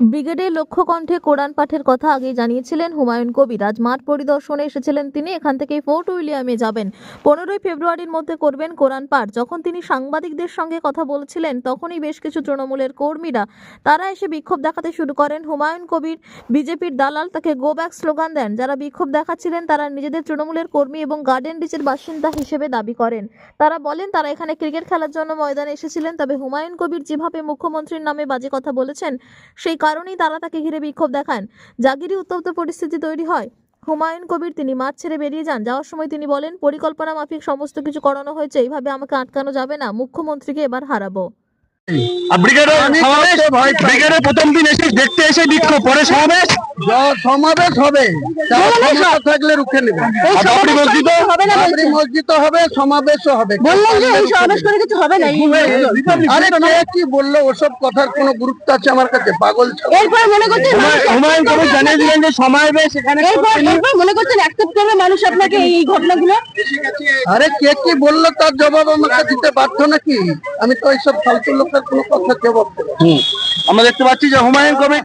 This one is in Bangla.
ব্রিগেডের লক্ষ্য কণ্ঠে কোরআন পাঠের কথা আগেই জানিয়েছিলেন হুমায়ুন কবির। আজ মাঠ পরিদর্শনে এসেছিলেন তিনি, এখান থেকে ফোর্ট উইলিয়ামে যাবেন। পনেরোই ফেব্রুয়ারির মধ্যে করবেন কোরআন পাঠ। যখন তিনি সাংবাদিকদের সঙ্গে কথা বলছিলেন, তখনই বেশ কিছু তৃণমূলের কর্মীরা, তারা এসে বিক্ষোভ দেখাতে শুরু করেন। হুমায়ুন কবির, বিজেপির দালাল তাকে গো ব্যাক স্লোগান দেন। যারা বিক্ষোভ দেখাচ্ছিলেন, তারা নিজেদের তৃণমূলের কর্মী এবং গার্ডেন রিচের বাসিন্দা হিসেবে দাবি করেন। তারা বলেন, তারা এখানে ক্রিকেট খেলার জন্য ময়দানে এসেছিলেন, তবে হুমায়ুন কবির যেভাবে মুখ্যমন্ত্রীর নামে বাজে কথা বলেছেন, সেই কারণেই তারা তাকে ঘিরে বিক্ষোভ দেখান। জাগিরই উত্তপ্ত পরিস্থিতি তৈরি হয়। হুমায়ুন কবির তিনি মাঠ ছেড়ে বেরিয়ে যান। যাওয়ার সময় তিনি বলেন, পরিকল্পনা মাফিক সমস্ত কিছু করানো হয়েছে। এইভাবে আমাকে আটকানো যাবে না। মুখ্যমন্ত্রীকে এবার হারাবো। ব্রিগেডের প্রথম দিন এসে দেখতে এসে বিক্ষোভ পরে সমাবেশ। সমাবেশ হবে। থাকলে রুখে নেবে। আর বাবরি মসজিদে বাবরি মসজিদ হবে সমাবেশও হবে। বললাম যে এই সমাবেশ করে কিছু হবে না আরে কি? বলল ওসব কথার কোনো গুরুত্ব আছে আমার কাছে? পাগল মনে করছেন হুমায়ুন- হুমায়ুন কবির জানিয়ে দিলেন যে সমাবেশ এখানে এরপর এরপর মনে করছেন অ্যাকসেপ্ট করবে মানুষ আপনাকে এই ঘটনাগুলো? আরে কে কি বলল তার জবাব আমাকে দিতে বাধ্য নাকি? আমি তো এইসব ফালতু লোকের আমরা দেখতে পাচ্ছি যে হুমায়ুন কবির